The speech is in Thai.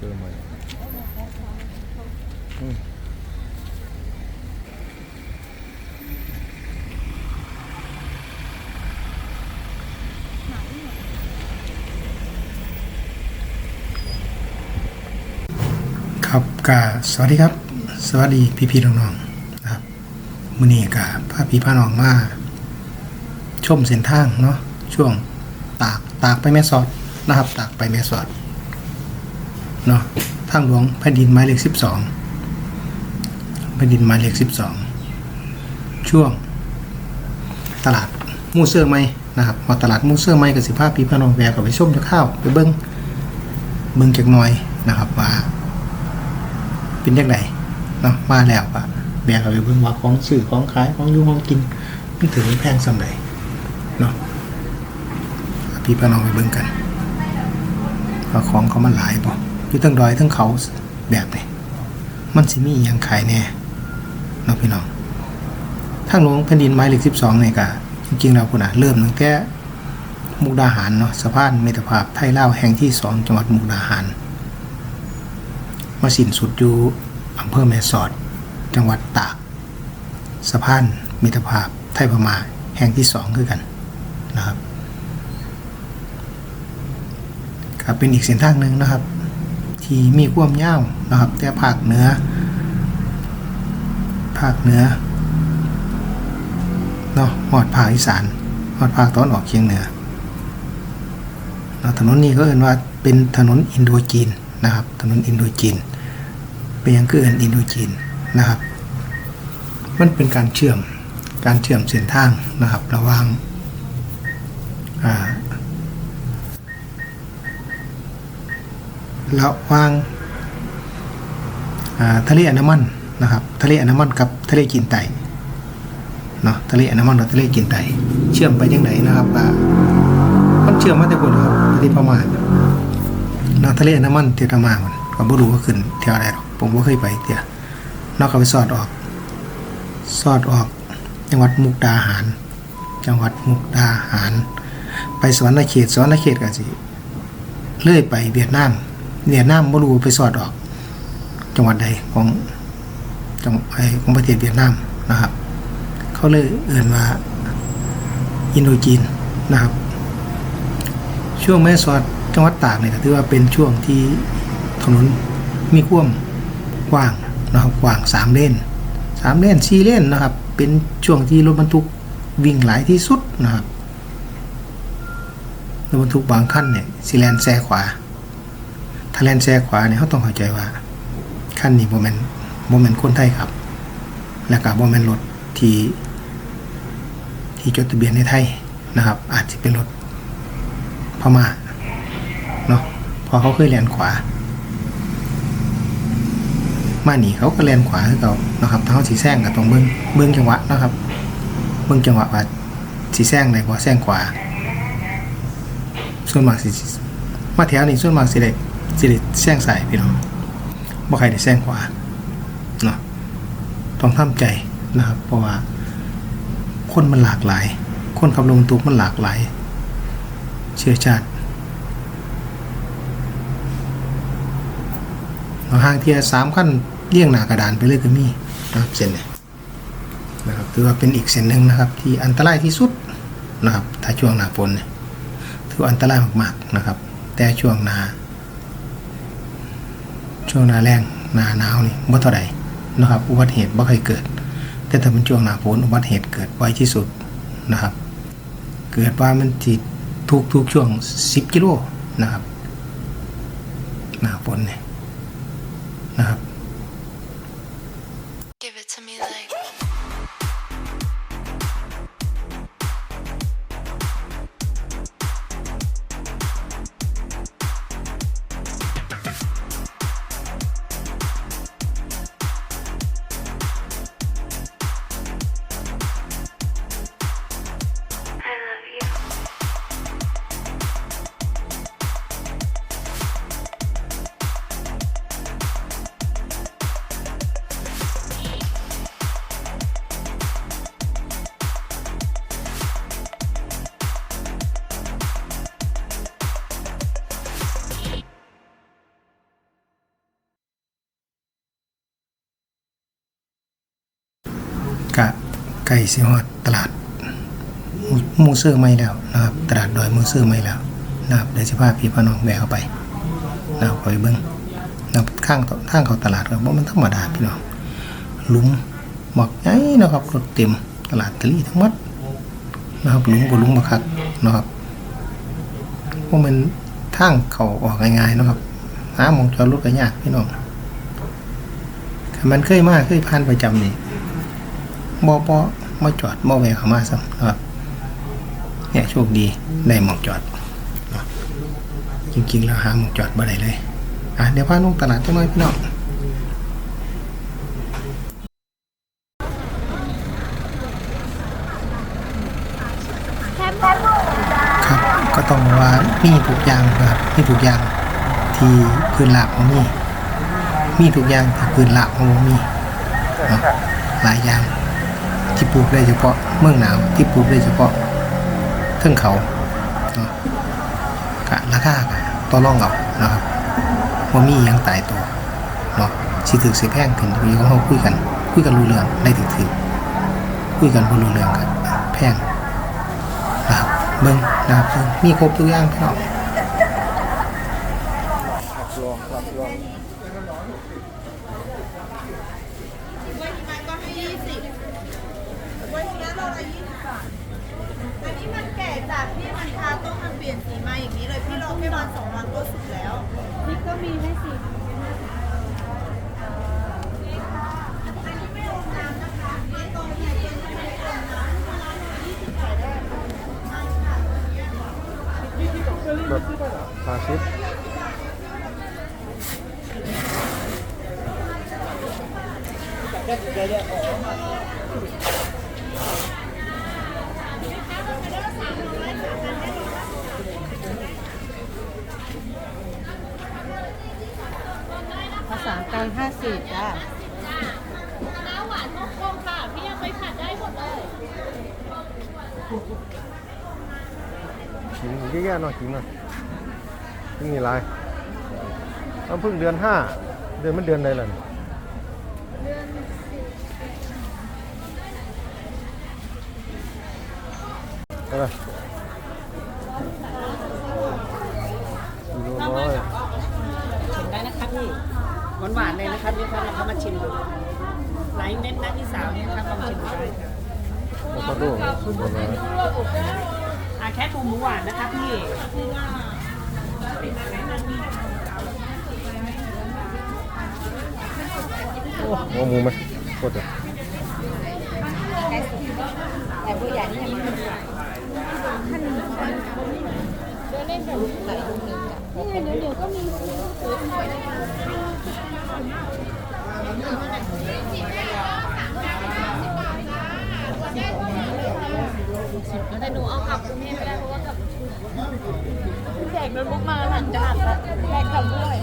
เสื้อใหม่ครับกาสวัสดีครับ สวัสดีพี่พี่ๆน้องๆนะครับมือนี้กาพาพี่พาน้องมาชมเส้นทางเนาะช่วงตากตากไปแม่สอดนะครับ ตากไปแม่สอด เนาะทางหลวงแผ่นดินหมายเลข12แผ่นดินหมายเลข12ช่วง ตลาดมูเสื้อไหมนะครับพอตลาดมูเสื้อไหมกับสิภาพพี่พนองแวะกับไปชมจะข้าวไปเบิ้งเบิ้งจักน่อยนะครับว่าเป็นยังไงเนาะมาแล้วอะแบกเอาไปเบิ่งว่าของซื้อของขายของยู่ของกินมันถึงแพงสำไหนเนาะพี่พน้องไปเบิ่งกันว่าของเขามันหลายป่ะ อยู่ทั้งดอยทั้งเขาแบบนี้มันสิมีอหยังขายแน่เนาะพี่น้องทางหลวงแผ่นดินไม้เหล็กสิบสองเนี่ยก็จริงๆเราคุณอะเริ่มตั้งแต่มุกดาหารเนาะสะพานมิตรภาพไทยลาแห่งที่สองจังหวัดมุกดาหาร มาสิ้นสุดอยู่อำเภอแม่สอด จังหวัดตากสะพานมิตรภาพไทยพม่าแห่งที่สองคือกันนะครับก็เป็นอีกเส้นทางหนึ่งนะครับ ที่มีความยาวนะครับ แต่ภาคเหนือภาคเหนือเนาะหอดภาคอีสานหอดภาคตะวันออกเฉียงเหนือนะถนนนี้ก็เอ่นว่าเป็นถนนอินโดจีนนะครับ ถนนอินโดจีนเป็นย่างคือเอินอินโดจีนนะครับ มันเป็นการเชื่อมการเชื่อมเส้นทางนะครับ ระหว่างอ่า ระว่างาทะเลอันดามันนะครับทะเลอันดามันกับทะเลจีนใต้เนาะทะเลอันดามันกับทะเลจีนใต้เชื่อมไปยังไงนะครับอ่ามันเชื่อมมาแต่บนครับประเทศพม่าเนาะทะเลอันดามันเทียวทางมามันก็บ่รู้ว่าขึ้นเที่ยวอะไรหรอกผมบ่เคยไปเที่ยวนอกก็ไปสอดออก สอดออก จังหวัดมุกดาหาร จังหวัดมุกดาหาร ไปสวรรณเขตสวรรณเขตก็สิเลื่อยไปเวียดนาม เวียนามบ่รู้ว่าไปสอดออก จังหวัดใดของจังไอของประเทศเวียดนามนะครับ เขาเลยเอื่นว่าอินโดจีนนะครับ ช่วงแม่สอดจังหวัดตากเนี่ยถือว่าเป็นช่วงที่ถนนมีควมกว้างนะครับกว้างสามเลนสามเลนสี่เลนนะครับ เป็นช่วงที่รถบรรทุกวิ่งหลายที่สุดนะครับรถบรรทุกบางคันเนี่ยสิแลนแซขวา ถ้าแลนแซขวาเนี่ยเขาต้องเข้าใจว่าคันนี้โมเมนต์โมเมนต์คนไทยครับ แล้วก็โมเมนต์รถที่ที่จดทะเบียนในไทยนะครับ อาจจะเป็นรถพม่าเนาะพอเขาเคยแลนขวา มาหนีเขาก็แลนขวาคือเขานะครับถ้าเขาสีแซงกับตรงเบิ้องเบิ้องจังหวะนะครับ เบิ้องจังหวะว่าสีแซงไหนบ่แซงขวาส่วนมากสิมาแถวนี้ส่วนมากสิได้ สิได้แซงสายพี่น้องบ่ใครได้แซงขวาเนาะต้องทำใจนะครับ เพราะว่า คนมันหลากหลาย คนขับรถบรรทุกมันหลากหลาย เชื้อชาติเอาห่างเทียสามขั้นเลี่ยงหนากระดานไปเลยก็มีนะครับเส้นเนี่ยนะครับถือว่าเป็นอีกเส้นหนึ่งนะครับ ที่อันตรายที่สุดนะครับ ถ้าช่วงหนาฝนเนี่ยถืออันตรายมากๆนะครับ แต่ช่วงหนา ช่วงหนาแรงหนาหนาวนี่บ่เท่าใดนะครับอุบัติเหตุบ่เคยเกิด แต่ถ้าเป็นช่วงหนาฝนอุบัติเหตุเกิดไวที่สุดนะครับ เกิดว่ามันจิตทุกทุกช่วง 10 กิโลนะครับหน้าฝนเนี่ยนะครับ ไก่สิฮอดตลาดมูเซอร์ไม่แล้วนะครับตลาดดอยมูเซอร์ไม่แล้วนะครับเดี๋ยวสิพาพี่พน้องแบกเข้าไปนะครับไปเบิ่งนะครับข้างทางเขาตลาดก็บ่มันธรรมดาพี่น้องลุมหมอกใหญ่นะครับรถเต็มตลาดตะลี่ทั้งหมดนะครับลุมบ่หลุมบ่คักนะครับพวกมันทางเขาออกง่ายๆนะครับหามองจอดรถก็ยากพี่น้องมันเคยมาเคยผ่านประจำนี่ บ่บ่มาจอดบ่แวะเข้ามาซ้ำนะครับเนี่ยโชคดีได้หมองจอดจริงๆแล้วหาหมองจอดบ่ได้เลยอะเดี๋ยวพาลงตลาดจังหน่อยพี่น้องครับก็ต้องว่ามีทุกอย่างนะครับมีทุกอย่างที่พื้นหลักของมีมีทุกอย่างที่พื้นหลักของมีเนาะหลายอย่าง ที่ปลูกได้เฉพาะเมืองหนาวที่ปลูกได้เฉพาะเทือกเขาเนาะกะราคาต่อรองเอานะครับว่ามียังตายตัวเนาะสิถึกสิแพงขึ้นที่เขาคุยกัน คุยกันรู้เรื่องได้ถึกถึกคุยกันบ่รู้เรื่องกันแพงนะครับเบิ่งนะครับเบิ่งมีครบทุกอย่างพี่น้อง ก็ให้ยี่สิบวันนี้เราละยี่สิบบาท อันนี้มันแก่จากที่มันทาต้องมันเปลี่ยนสีมาอย่างนี้เลย พี่รอแค่ วันสองวันก็สุกแล้วพริกก็มีให้สิบแบบปลาชิปภาษาก ตังห้าสิบจ้าน้ำหวานฮ่งกงค่ะ พี่ยังไปผัดได้หมดเลย ขิงแย่ๆหน่อยชิงหน่อยขิงมีอะไรน้ำพึ่งเดือนห้าเดือนมันเดือนใดล่ะเนี่ดือนสิบกิโลร้อย ชิมได้นะครับพี่ หวานหวานๆเลยนะคะนี่ค่ะเราเข้ามาชิมดูหลายเม็ดนะพี่สาวเนี่ยครับลองชิมดูได้ครับแล้วก็ดูกิโลร้อยอะแค่ปูหมูหวานนะคะพี่โอ้หัวหมูไหมโคตร เดี๋ยวเดี๋ยวก็มีแต่หนูเอากลับกรุงเทพไม่ได้เพราะว่ากลับแจกโน้ตบุ๊กมาหลังจากอัดแล้วแจกกลับด้วย